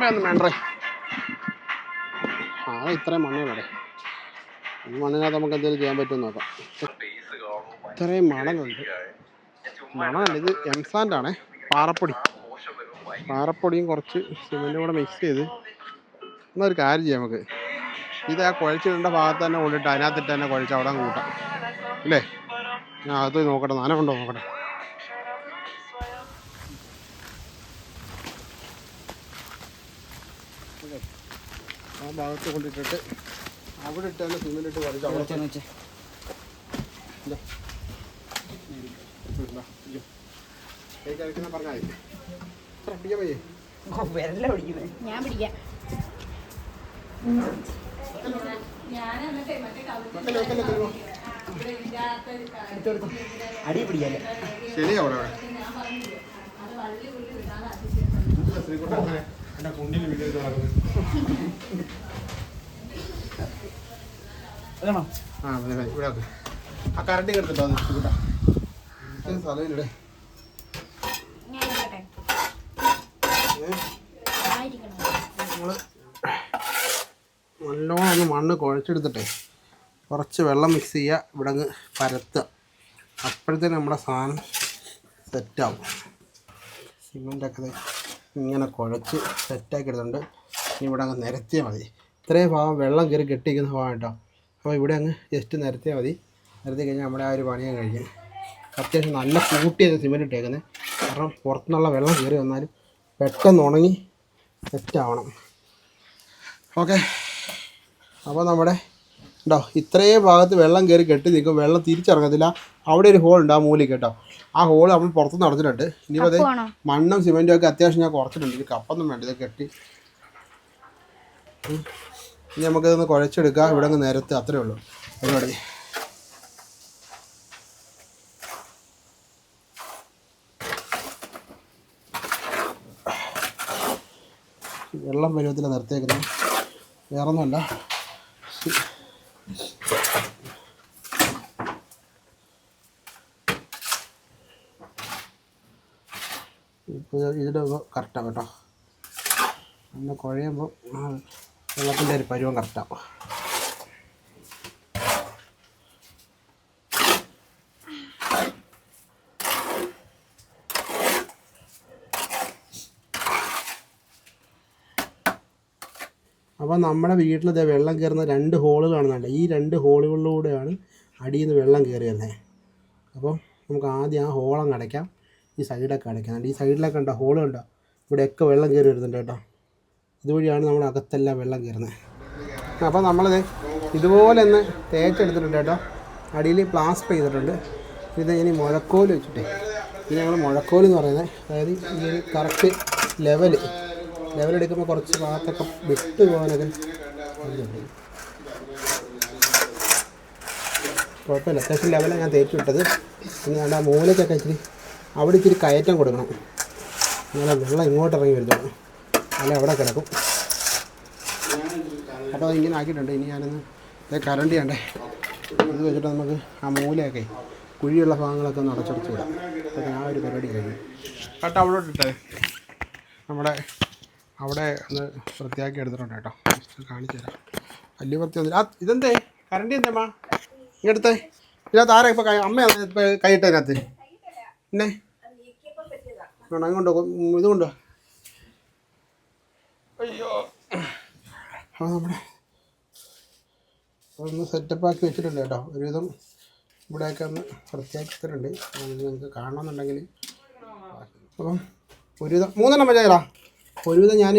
കമ്പയൊന്നും വേണ്ടേ ആ ഇത്രയും മണ്ണുകളടെ ഈ മണ്ണിനകത്ത് നമുക്ക് എന്തെങ്കിലും ചെയ്യാൻ പറ്റുമെന്ന് നോക്കാം. ഇത്രയും മണലുണ്ട്. മണമല്ല ഇത് എംസാൻഡ് ആണേ. പാറപ്പൊടി. പാറപ്പൊടിയും കുറച്ച് സിമെന്റും കൂടെ മിക്സ് ചെയ്ത് എന്നൊരു കാര്യം ചെയ്യാം നമുക്ക്. ഇത് ആ കുഴച്ചിടേണ്ട ഭാഗത്ത് തന്നെ കൊണ്ടിട്ട് അതിനകത്തിട്ട് തന്നെ കുഴച്ച് അവിടെ കൂട്ടാം. അല്ലേ ഞാൻ അകത്ത് നോക്കട്ടെ. നനവുണ്ടോ നോക്കട്ടെ. ഭാഗത്ത് കൊണ്ടിട്ടിട്ട് അവിടെ ഇട്ടാൽ തന്നെ വരച്ചു അവിടെ വെച്ചോ, വെച്ചോ. പറഞ്ഞാൽ പിടിക്കാൻ വയ്യേ? ഓ, വിരലാ പിടിക്കുന്നെ. ഞാൻ പിടിക്കാം. അടി പിടിക്കാല്ലേ? ആ കരണ്ടി സ്ഥലമില്ലേ നല്ലോണം ഒന്ന് മണ്ണ് കുഴച്ചെടുത്തിട്ടേ കുറച്ച് വെള്ളം മിക്സ് ചെയ്യുക ഇവിടെ അങ്ങ് പരത്തുക. അപ്പോഴത്തേന് നമ്മുടെ സാധനം സെറ്റാവും സിമെന്റൊക്കെ ഇങ്ങനെ കുഴച്ച് സെറ്റാക്കി എടുത്തിട്ടുണ്ട്. ഇനി ഇവിടെ അങ്ങ് നിരത്തിയാൽ മതി. ഇത്രയും ഭാഗം വെള്ളം കയറി കെട്ടിക്കുന്ന ഭാഗം കേട്ടോ. അപ്പോൾ ഇവിടെ അങ്ങ് ജസ്റ്റ് നിരത്തിയാൽ മതി. നിരത്തി കഴിഞ്ഞാൽ നമ്മുടെ ആ ഒരു പണിയാൻ കഴിഞ്ഞു അത്യാവശ്യം നല്ല കൂട്ടിയത് സിമെന്റ് ഇട്ടേക്കുന്നത് കാരണം പുറത്തുനിന്നുള്ള വെള്ളം കയറി വന്നാലും പെട്ടെന്ന് ഉണങ്ങി സെറ്റാവണം ഓക്കെ അപ്പോൾ നമ്മുടെ ഉണ്ടോ ഇത്രയും ഭാഗത്ത് വെള്ളം കയറി കെട്ടി നിൽക്കും. വെള്ളം തിരിച്ചിറങ്ങത്തില്ല. അവിടെ ഒരു ഹോൾ ഉണ്ട് ആ മൂലി കേട്ടോ. ആ ഹോൾ നമ്മൾ പുറത്ത് നടന്നിട്ടുണ്ട് ഇനി അത് മണ്ണും സിമെന്റും ഒക്കെ അത്യാവശ്യം ഞാൻ കുറച്ചിട്ടുണ്ട്. ഇനി കപ്പൊന്നും വേണ്ട ഇത് കെട്ടി. ഇനി നമുക്കിതൊന്ന് കുഴച്ചെടുക്കാം. ഇവിടെ അങ്ങ് നേരത്തെ അത്രേ ഉള്ളൂ. പരിപാടി വെള്ളം പരുവത്തിൽ നിർത്തിയേക്കുന്നത് വേറൊന്നുമല്ല. ഇപ്പോൾ ഇതിന്റെ കറക്റ്റാണ് കേട്ടോ. ഒന്ന് കുഴയുമ്പോൾ വെള്ളത്തിന്റെ ഒരു പരുവം കറക്റ്റാണ് അപ്പോൾ നമ്മുടെ വീട്ടിൽ ദേ വെള്ളം കയറുന്ന രണ്ട് ഹോൾ കാണുന്നുണ്ട്. ഈ രണ്ട് ഹോളുകളിലൂടെയാണ് അടിയിൽ നിന്ന് വെള്ളം കയറി വരുന്നത് അപ്പോൾ നമുക്ക് ആദ്യം ആ ഹോളം അടയ്ക്കാം. ഈ സൈഡൊക്കെ അടയ്ക്കാം ഈ സൈഡിലൊക്കെ ഉണ്ടോ ഹോൾ കണ്ടോ? ഇവിടെയൊക്കെ വെള്ളം കയറി വരുന്നുണ്ട് കേട്ടോ. ഇതുവഴിയാണ് നമ്മുടെ അകത്തെല്ലാം വെള്ളം കയറുന്നത്. അപ്പോൾ നമ്മളിത് ഇതുപോലെ ഒന്ന് തേച്ചെടുത്തിട്ടുണ്ട് കേട്ടോ. അടിയിൽ പ്ലാസ്റ്റർ ചെയ്തിട്ടുണ്ട്. ഇത് ഇനി മുഴക്കോൽ വെച്ചിട്ടേ. ഇത് ഞങ്ങൾ മുഴക്കോൽ എന്ന് പറയുന്നത്. അതായത് ഈ ഒരു കറക്റ്റ് ലെവൽ ലെവലെടുക്കുമ്പോൾ കുറച്ച് ഭാഗത്തൊക്കെ വിട്ട് പോകാനൊക്കെ. കുഴപ്പമില്ല. അത്യാവശ്യം ലെവലാണ് ഞാൻ തേച്ചു വിട്ടത്. പിന്നെ ആ മൂലക്കൊക്കെ ഇച്ചിരി അവിടെ ഇച്ചിരി കയറ്റം കൊടുക്കണം. അങ്ങനെ വെള്ളം ഇങ്ങോട്ട് ഇറങ്ങി വരുന്നു. അല്ല അവിടെ കിടക്കും. അപ്പോൾ ഇങ്ങനെ ആക്കിയിട്ടുണ്ട്. ഇനി ഞാനൊന്ന് കരണ്ടി ഉണ്ടേ ഇത് വെച്ചിട്ട് നമുക്ക് ആ മൂലയൊക്കെ കുഴിയുള്ള ഭാഗങ്ങളൊക്കെ ഒന്ന് അടച്ചടച്ച് വിടാം. അപ്പം ആ ഒരു പരിപാടി കഴിഞ്ഞു. കേട്ടോ അവിടെ ഇട്ടേ. നമ്മുടെ അവിടെ ഒന്ന് വൃത്തിയാക്കി എടുത്തിട്ടുണ്ട് കേട്ടോ. കാണിച്ചു തരാം. വലിയ വൃത്തി ഒന്നും ആ ഇതെന്തേ? കരണ്ടി എന്തേമ്മാ ഇങ്ങടുത്തേ ഇതിനകത്ത് ആരാ ഇപ്പോൾ കൈ അമ്മയാണ് ഇപ്പോൾ കൈയിട്ടതിനകത്ത് പിന്നെ? വേണം അങ്ങോട്ടോ ഇത് കൊണ്ടോ അയ്യോ നമ്മുടെ ഒന്ന് സെറ്റപ്പ് ആക്കി വെച്ചിട്ടുണ്ട് കേട്ടോ. ഒരുവിധം ഇവിടെയൊക്കെ ഒന്ന് വൃത്തിയാക്കി തരുന്നുണ്ട് നിങ്ങൾക്ക് കാണണമെന്നുണ്ടെങ്കിൽ അപ്പം ഒരുവിധം മൂന്നെണ്ണം വെച്ചാ ഒരുവിധം ഞാൻ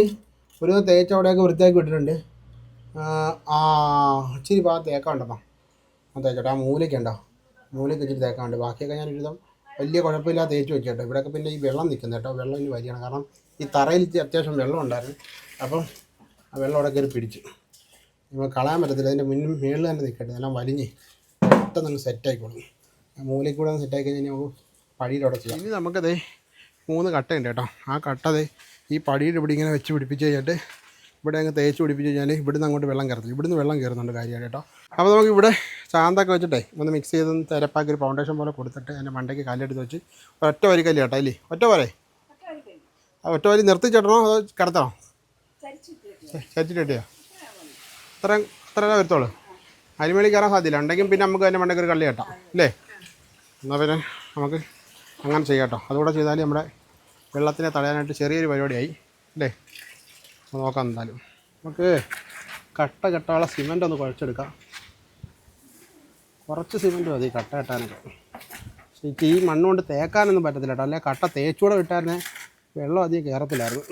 ഒരുവിധം തേച്ച അവിടെയൊക്കെ വൃത്തിയാക്കി വിട്ടിട്ടുണ്ട്. ആ, ആ ഇച്ചിരി ഭാഗത്ത് തേക്കാണ്ടപ്പാ ആ തേച്ചോട്ടെ. ആ മൂലയ്ക്കുണ്ടോ മൂലയ്ക്ക് ഇച്ചിരി തേക്കാണ്ട് ബാക്കിയൊക്കെ ഞാൻ ഒരുവിധം വലിയ കുഴപ്പമില്ലാതെ തേച്ച് കേട്ടോ ഇവിടെയൊക്കെ പിന്നെ ഈ വെള്ളം നിൽക്കുന്ന കേട്ടോ. വെള്ളം ഇനി വരികയാണ്. കാരണം ഈ തറയിൽ അത്യാവശ്യം വെള്ളം ഉണ്ടായിരുന്നു. അപ്പം ആ വെള്ളം അവിടെ കയറി പിടിച്ചു. നമ്മൾ കളയാൻ പറ്റത്തില്ല. അതിന്റെ മുന്നും മേളിൽ തന്നെ നിൽക്കട്ടെ. എല്ലാം വലിഞ്ഞ് പെട്ടെന്ന് അങ്ങ് സെറ്റായിക്കോളും മൂലയിൽ കൂടെ ഒന്ന് സെറ്റാക്കി കഴിഞ്ഞാൽ നമുക്ക് ചെയ്യാം. ഇനി നമുക്കതേ മൂന്ന് കട്ടയുണ്ട് കേട്ടോ. ആ കട്ട ഈ പടിയുടെ ഇവിടെ ഇങ്ങനെ വെച്ച് പിടിപ്പിച്ച് കഴിഞ്ഞിട്ട് ഇവിടെ അങ്ങ് തേച്ച് പിടിപ്പിച്ച് കഴിഞ്ഞാൽ ഇവിടുന്ന് അങ്ങോട്ട് വെള്ളം കയറത്തില്ല ഇവിടുന്ന് വെള്ളം കയറുന്നുണ്ട് കാര്യമായിട്ട് അപ്പോൾ നമുക്ക് ഇവിടെ ചാന്തൊക്കെ വെച്ചിട്ടേ ഒന്ന് മിക്സ് ചെയ്ത് തിരപ്പാക്കി ഒരു ഫൗണ്ടേഷൻ പോലെ കൊടുത്തിട്ട് എന്റെ മണ്ടയ്ക്ക് കല്ലെടുത്ത് വെച്ച് ഒറ്റ വരി കല്ല് കേട്ടോ അല്ലേ? ഒറ്റ പോരെ ഒറ്റ വരി നിർത്തിച്ചിടണോ അതോ കിടത്തണോ? ചരിച്ചിട്ട് കിട്ടിയോ? അത്ര അത്ര വരത്തോളൂ അരിമേളി കയറാൻ സാധ്യത ഉണ്ടെങ്കിൽ പിന്നെ നമുക്ക് അതിന്റെ മണ്ടയ്ക്ക് ഒരു കള്ളി കേട്ടോ അല്ലേ? എന്നാൽ പിന്നെ നമുക്ക് അങ്ങനെ ചെയ്യാം കേട്ടോ. അതുകൂടെ ചെയ്താൽ നമ്മുടെ വെള്ളത്തിനെ തടയാനായിട്ട് ചെറിയൊരു പരിപാടിയായി അല്ലേ? നോക്കാം എന്തായാലും. നമുക്ക് കട്ട കെട്ടാനുള്ള സിമന്റ് ഒന്ന് കുഴച്ചെടുക്കാം. കുറച്ച് സിമന്റ് മതി കട്ട കെട്ടാനൊക്കെ. എനിക്ക് ഈ മണ്ണുകൊണ്ട് തേക്കാനൊന്നും പറ്റത്തില്ല കേട്ടോ. അല്ലെങ്കിൽ കട്ട തേച്ചൂടെ വിട്ടായിരുന്നെ വെള്ളം അധികം കയറത്തില്ലായിരുന്നു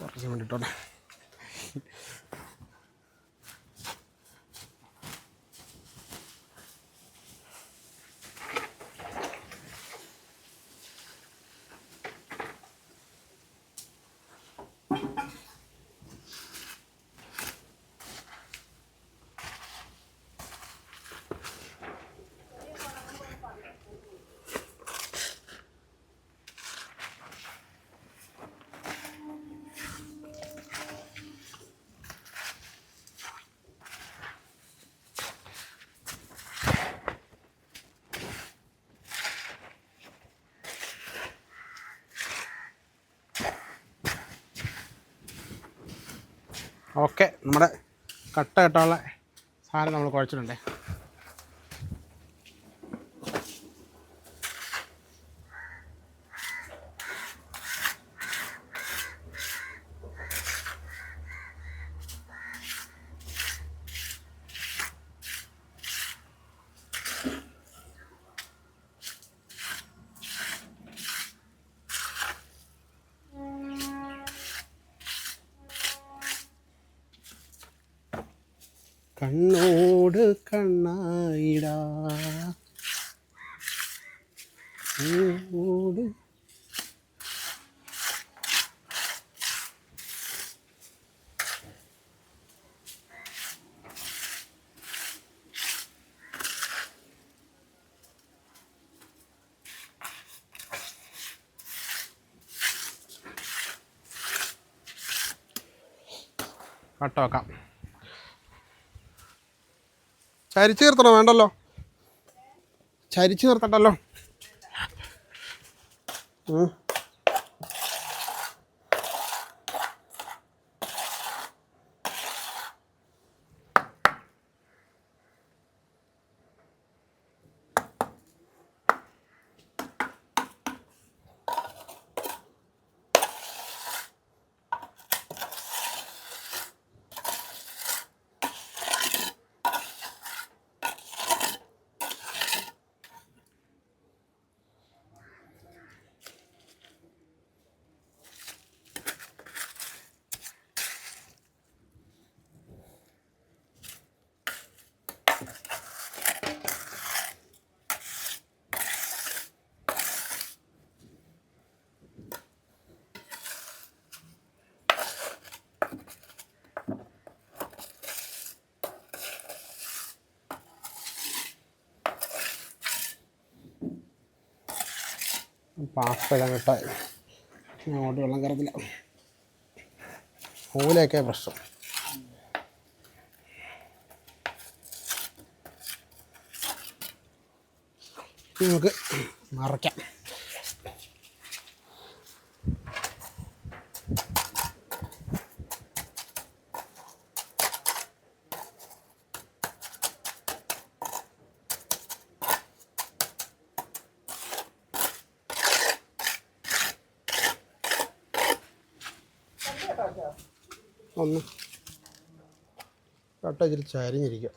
കുറച്ച് സിമന്റ് ഇട്ടോട്ടെ ഓക്കെ നമ്മുടെ കട്ട കെട്ടാനുള്ള സാധനം നമ്മൾ കുഴച്ചിട്ടുണ്ടേ. കണ്ണോട് കണ്ണായിടാ. കട്ടോക്കാം ചരിച്ച് നിർത്തണം വേണ്ടല്ലോ. ചരിച്ച് നിർത്തണ്ടല്ലോ ഉം. പാസ്പഴം കിട്ടാൻ അങ്ങോട്ട് വെള്ളം കയറത്തില്ല മൂലയൊക്കെ പ്രശ്നം നമുക്ക് മറയ്ക്കാം ഒന്ന് കട്ട ഇച്ചിരി ചരിഞ്ഞിരിക്കുക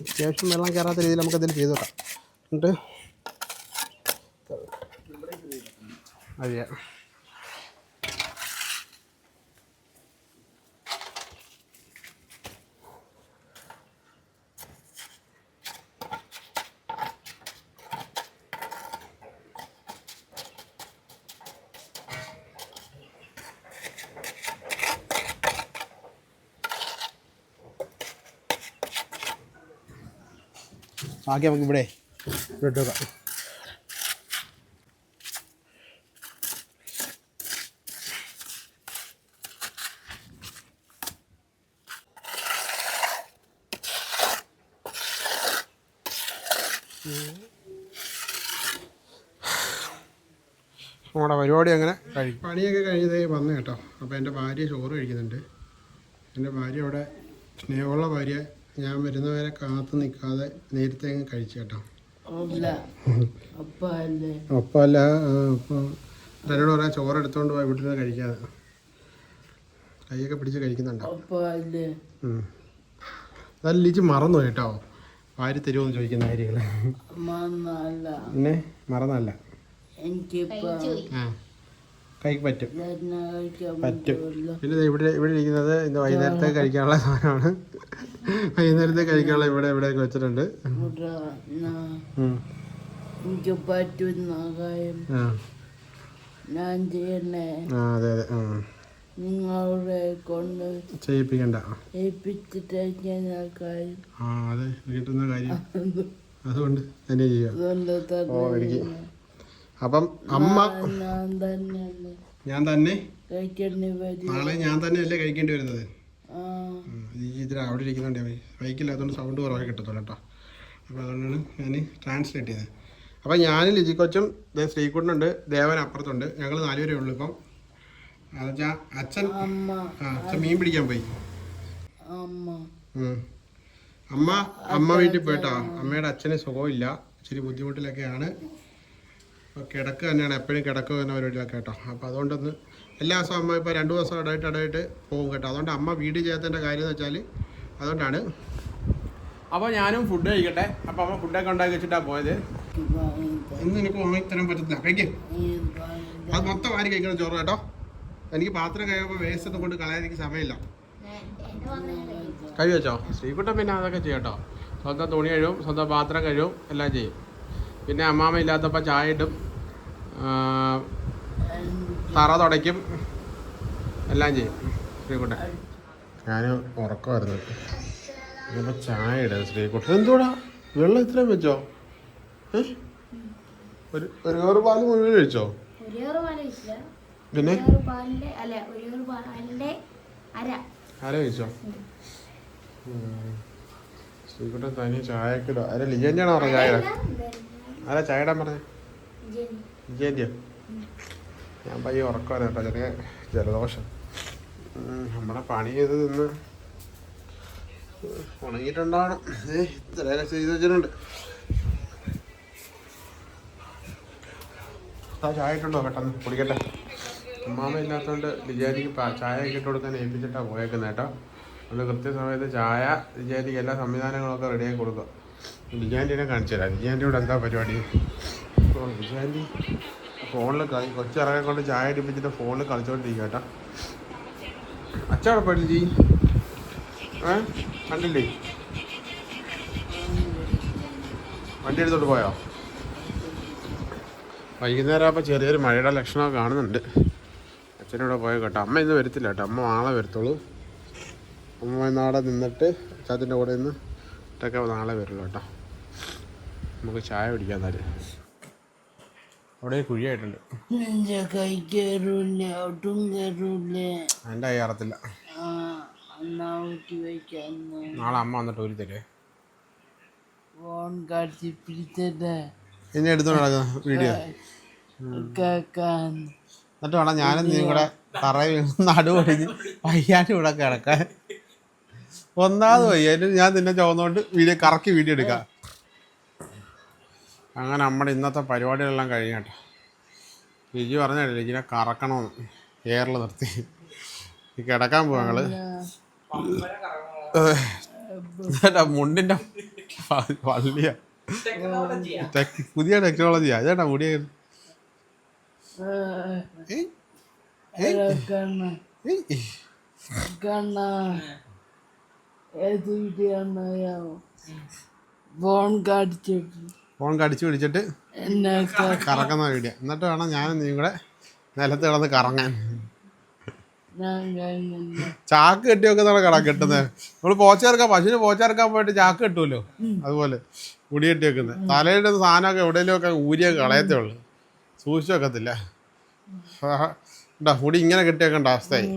അത്യാവശ്യം വെള്ളം കയറാത്ത രീതിയിൽ നമുക്ക് എന്തെങ്കിലും ചെയ്ത് വെക്കാം. എന്നിട്ട് അതെ. ബാക്കി നമുക്ക് ഇവിടെ ഇട്ട് വെക്കാം. നമ്മുടെ പരിപാടി അങ്ങനെ കഴിക്കും പണിയൊക്കെ കഴിഞ്ഞതേ വന്നു കേട്ടോ. അപ്പോൾ എന്റെ ഭാര്യ ചോറ് കഴിക്കുന്നുണ്ട്. എന്റെ ഭാര്യ അവിടെ സ്നേഹമുള്ള ഭാര്യ ഞാൻ വരുന്നവരെ കാത്തു നിൽക്കാതെ നേരത്തെ അങ്ങ് കഴിച്ചു കേട്ടോ. അപ്പോൾ എന്നോട് പറയാം ചോറ് എടുത്തുകൊണ്ട് പോയി വീട്ടിൽ നിന്ന് കഴിക്കാതെ കൈയൊക്കെ പിടിച്ച് കഴിക്കുന്നുണ്ടോ. അതല്ല ലിജി മറന്നു കേട്ടോ. വാരി തരുമോ എന്ന് ചോദിക്കുന്ന കാര്യങ്ങൾ മന്നല്ല പിന്നെ മറന്നല്ല കൈക്ക് പറ്റും. പറ്റും. പിന്നെ ദേ ഇവിടെ ഇവിടെ ഇരിക്കുന്നത് ഇന്ന് വൈകുന്നേരത്തെ കഴിക്കാനുള്ള സാധനമാണ്. വൈകുന്നേരത്തെ കഴിക്കാനുള്ള ഇവിടെ ഇവിടെയൊക്കെ വെച്ചിട്ടുണ്ട്. ഇവിടെ ഉം. എനിക്ക് പറ്റുന്ന കാര്യം ഞാൻ ചെയ്യണേ അതെ അതെ ആ. നിങ്ങളുടെ കൊണ്ട് ചെയ്യിപ്പിക്കണ്ട. ചെയ്യിപ്പിച്ചിട്ട് കാര്യം ആ അതെ കിട്ടുന്ന കാര്യം. അതുകൊണ്ട് തന്നെ ചെയ്യാം അതുകൊണ്ട് ഓ എനിക്ക് അപ്പം അമ്മ ഞാൻ തന്നെ ഞാൻ തന്നെ നാളെ ഞാൻ തന്നെ അല്ലേ കഴിക്കേണ്ടി വരുന്നത്. ഈ ഇതിൽ അവിടെ ഇരിക്കുന്നുണ്ട് ബൈക്കില്ലാത്തതുകൊണ്ട് സൗണ്ട് കുറവായി കിട്ടത്തുള്ളൂ കേട്ടോ. അപ്പോൾ അതുകൊണ്ടാണ് ഞാൻ ട്രാൻസ്ലേറ്റ് ചെയ്തത്. അപ്പോൾ ഞാനും ലിജി കൊച്ചും ശ്രീകുട്ടനുണ്ട് ദേവൻ അപ്പുറത്തുണ്ട്. ഞങ്ങൾ നാലുപേരേ ഉള്ളൂ ഇപ്പം. അതെന്നുവെച്ചാൽ അച്ഛൻ അച്ഛൻ മീൻ പിടിക്കാൻ പോയി. അമ്മ. അമ്മ അമ്മ വീട്ടിൽ പോയിട്ടാ അമ്മയുടെ അച്ഛന് സുഖമില്ല. ഇച്ചിരി ബുദ്ധിമുട്ടിലൊക്കെയാണ്. അപ്പോൾ കിടക്ക് തന്നെയാണ്. എപ്പോഴും കിടക്കുക തന്നെ പരിപാടിയിലൊക്കെ കേട്ടോ. അപ്പോൾ അതുകൊണ്ടൊന്ന് എല്ലാ ദിവസവും അമ്മ ഇപ്പോൾ രണ്ട് ദിവസം ഇടയിട്ട് ഇടയിട്ട് പോകും കേട്ടോ. അതുകൊണ്ട് അമ്മ വീട് ചെയ്യാത്തതിന്റെ കാര്യം എന്ന് വെച്ചാൽ അതുകൊണ്ടാണ്. അപ്പോൾ ഞാനും ഫുഡ് കഴിക്കട്ടെ. അപ്പോൾ അമ്മ ഫുഡൊക്കെ ഉണ്ടാക്കി വെച്ചിട്ടാണ് പോയത്. ഇന്ന് എനിക്ക് വാങ്ങി തരാൻ പറ്റത്തില്ല കഴിക്കും അത് മൊത്തം വാരി കഴിക്കണം ചോറ് കേട്ടോ. എനിക്ക് പാത്രം കഴിയുമ്പോൾ വേസ്റ്റ് ഒന്നും കൊണ്ട് കളയാൻ എനിക്ക് സമയമില്ല. കഴി വെച്ചോ? ശ്രീകുട്ടൻ പിന്നെ അതൊക്കെ ചെയ്യട്ടോ സ്വന്തം തുണി കഴുകും സ്വന്തം പാത്രം കഴുകും എല്ലാം ചെയ്യും. പിന്നെ അമ്മാമ ഇല്ലാത്തപ്പോൾ ചായ ഇടും. തറ തുടയ്ക്കും. എല്ലാം ചെയ്യും. ശ്രീകുട്ടൻ. ഞാൻ ഉറക്കമായിരുന്നു. ഇപ്പം ചായ ഇടാം ശ്രീകുട്ടൻ. എന്തുകൂടാ വെള്ളം ഇത്രയും വെച്ചോ? ഒരു ഒരു കവറ് പാൽ മുഴുവൻ കഴിച്ചോ പിന്നെ? അര. കഴിച്ചോ ശ്രീകുട്ടൻ തനി ചായ അര ലിജന്റെ ആണോ പറഞ്ഞ ചായ അര ചായ ഇടാൻ പറഞ്ഞേ ലിജന്റെയോ? ഞാൻ പയ്യെ ഉറക്കമാണ് കേട്ടോ ചെറിയ ജലദോഷം. നമ്മുടെ പണി ചെയ്ത് നിന്ന് ഉണങ്ങിയിട്ടുണ്ടാവണം. ഏ ഇത്രയൊക്കെ ചെയ്ത് വെച്ചിട്ടുണ്ട്. ആ ചായ ഇട്ടുണ്ടോ പെട്ടെന്ന്? കുടിക്കട്ടെ. അമ്മാമ ഇല്ലാത്തതുകൊണ്ട് ലിജാനിക്ക് പാ- ചായ ഒക്കെ ഇട്ട് കൊടുക്കാൻ ഏൽപ്പിച്ചിട്ടാണ് പോയേക്കുന്നത് കേട്ടോ. അത് കൃത്യസമയത്ത് ചായ ലിജാനിക്ക് എല്ലാ സംവിധാനങ്ങളൊക്കെ റെഡിയാക്കി കൊടുക്കുക. ലിജാന്റിനെ കാണിച്ചു തരാം ലിജാന്റിയോട് എന്താ പരിപാടി? ഓ ലിജാന്റി ഫോണിൽ കൊച്ചി കൊച്ചിറങ്ങെ കൊണ്ട് ചായ അടിപ്പിച്ചിട്ട് ഫോണിൽ കളിച്ചോണ്ടിരിക്കുക കേട്ടോ. പോയിട്ടില്ല ജി ഏ? കണ്ടില്ലേ? വണ്ടി എടുത്തോട്ട് പോയോ? വൈകുന്നേരം ആകുമ്പോൾ ചെറിയൊരു മഴയുടെ ലക്ഷണമൊക്കെ കാണുന്നുണ്ട്. അച്ഛനോടെ പോയ കേട്ടോ. അമ്മ ഇന്ന് വരത്തില്ല കേട്ടോ. അമ്മ നാളെ വരത്തുള്ളൂ. അമ്മ നാളെ നിന്നിട്ട് അച്ചാത്തിന്റെ കൂടെ നിന്ന് ഇട്ടൊക്കെ നാളെ വരുള്ളൂ കേട്ടോ. നമുക്ക് ചായ പിടിക്കാൻ തരും അവിടെ കുഴിയായിട്ടുണ്ട്. എന്റെ കൈ കയറൂല ഒട്ടും കയറൂല എന്റെ കൈ അറത്തില്ല ആ എന്നാ വയ്ക്കാൻ നാളെ അമ്മ വന്നിട്ട് ഒരു തരേ ഫോൺ കാട്ടി പിടിച്ചേ എന്നെ എടുത്തോണ്ട് നടക്കുന്ന വീഡിയോ. എന്നിട്ട് വേണം ഞാനും നീ കൂടെ തറയിൽ നടുവൊടിഞ്ഞ് പയ്യാനും വയ്യാണ്ട് ഇവിടെ കിടക്കാൻ. ഒന്നാമത് വയ്യ ഞാൻ നിന്നെ ചുവന്നുകൊണ്ട് വീഡിയോ കറക്കി വീഡിയോ എടുക്കാം. അങ്ങനെ നമ്മുടെ ഇന്നത്തെ പരിപാടികളെല്ലാം കഴിഞ്ഞ കേട്ടോ ലിജി പറഞ്ഞല്ലേ ലിജിനെ കറക്കണമെന്ന്. എയറിൽ നിർത്തി. കിടക്കാൻ പോവാ ഞങ്ങൾ. വ- വള്ളിയാ. ടെക്- പുതിയ ടെക്നോളജിയാ. ചേട്ടാ മുടിയ ഏത് വീട്ടിൽ ഫോൺ കാണിച്ചിട്ട് ഫോൺ കടിച്ചു പിടിച്ചിട്ട് കറക്കുന്ന വീഡിയോ. എന്നിട്ട് വേണം ഞാൻ നീ കൂടെ നിലത്ത് കിടന്ന് കറങ്ങാൻ. ചാക്ക് കെട്ടി വെക്കുന്നതാണ് കട കെട്ടുന്നത്. നമ്മൾ പോച്ചേർക്കാൻ പശുവിന് പോച്ചേർക്കാൻ പോയിട്ട് ചാക്ക് കെട്ടുമല്ലോ? അതുപോലെ മുടി കെട്ടി വെക്കുന്നത് തലയുടെ സാധനമൊക്കെ എവിടെയെങ്കിലും ഒക്കെ ഊരിയ കളയത്തേ ഉള്ളൂ. സൂക്ഷിച്ചു വെക്കത്തില്ല മുടി ഇങ്ങനെ കെട്ടി വെക്കേണ്ട അവസ്ഥയായി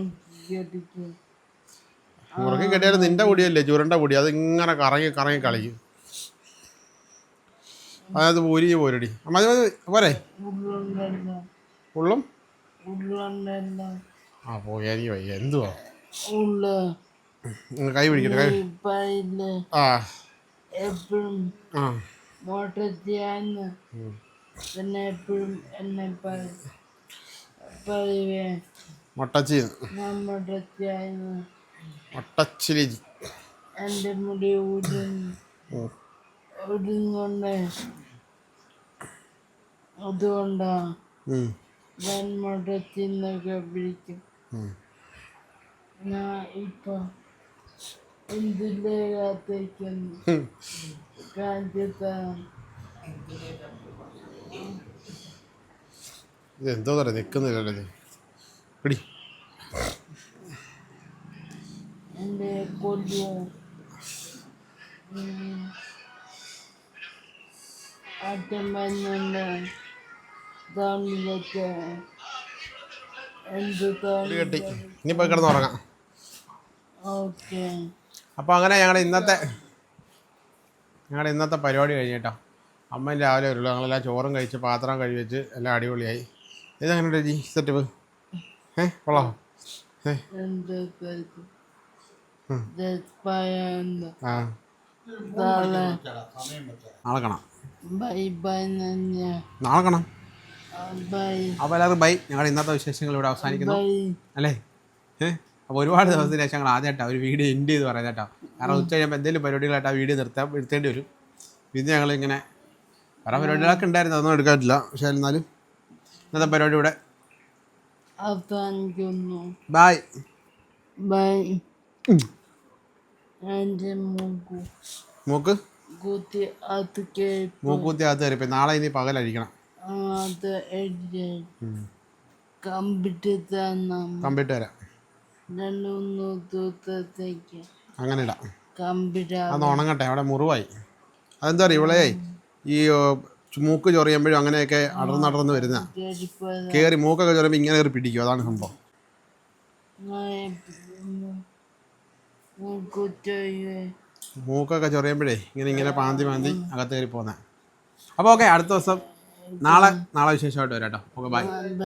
മുറുക്കി കെട്ടിയാലും നിന്റെ മുടിയല്ലേ? ചുരണ്ട മുടി. അത് ഇങ്ങനെ കറങ്ങി കറങ്ങി കളിക്കും. അതായത് ഊരിഞ്ഞ് പോരടി. മതി മതി പോരെ? ഉള്ളും? ആ പോയി. എനിക്ക് വയ്യ എന്തുവാ കൈ പിടിക്കട്ടെ കൈ ആ. എപ്പോഴും ആ. മോട്ടത്തിയാന്ന് ഉം. പിന്നെ എപ്പോഴും എന്നെ പറയുവേ. മുട്ടച്ചി ഞാൻ മോട്ടത്തിയാന്ന് മുട്ടച്ചിലി എന്റെ മുടി ഊരുന്നു ഉം. ഊരുന്നുകൊണ്ട് അതുകൊണ്ടാ ഉം. ഞാൻ മുട്ടത്തിന്നൊക്കെ പിടിക്കും. ഞാൻ ഇപ്പൊ എന്തിന്റെ കാത്തേക്കുന്നു ഉം. കാണിച്ചു തരാം ഇത് എന്തോ പറയാ നിൽക്കുന്നില്ലല്ലോ എന്റെ പിടി എന്റെ കൊല്ലു അച്ഛൻ വരുന്നുണ്ട് തമിഴൊക്കെ എന്ത് പിടി കെട്ടി. ഇനി പോയി കിടന്ന് ഓക്കെ. അപ്പോൾ അങ്ങനെ ഞങ്ങളുടെ ഇന്നത്തെ ഞങ്ങളുടെ ഇന്നത്തെ പരിപാടി കഴിഞ്ഞിട്ടോ. അമ്മ രാവിലെ വരുള്ളൂ. ഞങ്ങളെല്ലാം ചോറും കഴിച്ച് പാത്രം കഴുകി വെച്ച് എല്ലാം അടിപൊളിയായി. ഇതെങ്ങനെ ജി സെറ്റപ്പ് ഏ? കൊള്ളോ. ഏ? ആ. നാളെ കാണാം. ബൈ ബൈ നന്ദി നാളെ കാണാം. ബൈ. അപ്പോൾ എല്ലാവർക്കും ബൈ. ഞങ്ങളുടെ ഇന്നത്തെ വിശേഷങ്ങൾ ഇവിടെ അവസാനിക്കുന്നു. അല്ലേ? ഏഹ് അപ്പോൾ ഒരുപാട് ദിവസത്തിന് ശേഷം ഞങ്ങൾ ആദ്യമായിട്ടാണ് ഒരു വീഡിയോ എൻഡ് ചെയ്ത് പറയുന്നത് കേട്ടോ. കാരണം ഉച്ച കഴിയുമ്പോൾ എന്തെങ്കിലും പരിപാടികളായിട്ട് ആ വീഡിയോ നിർത്താൻ നിർത്തേണ്ടി വരും. പിന്നെ ഞങ്ങളിങ്ങനെ വേറെ പരിപാടികളൊക്കെ ഉണ്ടായിരുന്നു. അതൊന്നും എടുക്കാൻ പറ്റില്ല. പക്ഷേ എന്നാലും ഇന്നത്തെ പരിപാടി ഇവിടെ. അവസാനിക്കുന്നു. Bye bye. എന്റെ മൂക്കു മൂക്ക് കൂത്തി അത് കേൾപ്പ് മൂക്കൂത്തി അകത്ത് കയറി ഇപ്പം നാളെ ഇനി പകലഴിക്കണം അത് എഴുതി. കമ്പിട്ട് തന്ന കമ്പിട്ട് വരാം രണ്ട് മൂന്ന് ദിവസത്തേക്ക് അങ്ങനെ ഇടാം. കമ്പിട്ട അന്ന് ഉണങ്ങട്ടെ. അവിടെ മുറിവായി. അതെന്താ പറയുക ഇവളെ ഈ ഓ, മൂക്ക് ചൊറിയുമ്പോഴും അങ്ങനെയൊക്കെ അടർന്നടർന്ന് വരുന്ന. കേറി കയറി മൂക്കൊക്കെ ചൊറിയുമ്പോൾ ഇങ്ങനെ കയറി പിടിക്കും. അതാണ് സംഭവം. മൂക്കൊക്കെ ചൊറിയുമ്പോഴേ ഇങ്ങനെ ഇങ്ങനെ പാന്തി പാന്തി അകത്ത് കയറി പോകുന്നത് അപ്പോൾ ഓക്കെ അടുത്ത ദിവസം നാളെ നാളെ വിശേഷമായിട്ട് വരാം കേട്ടോ ഓക്കെ ബൈ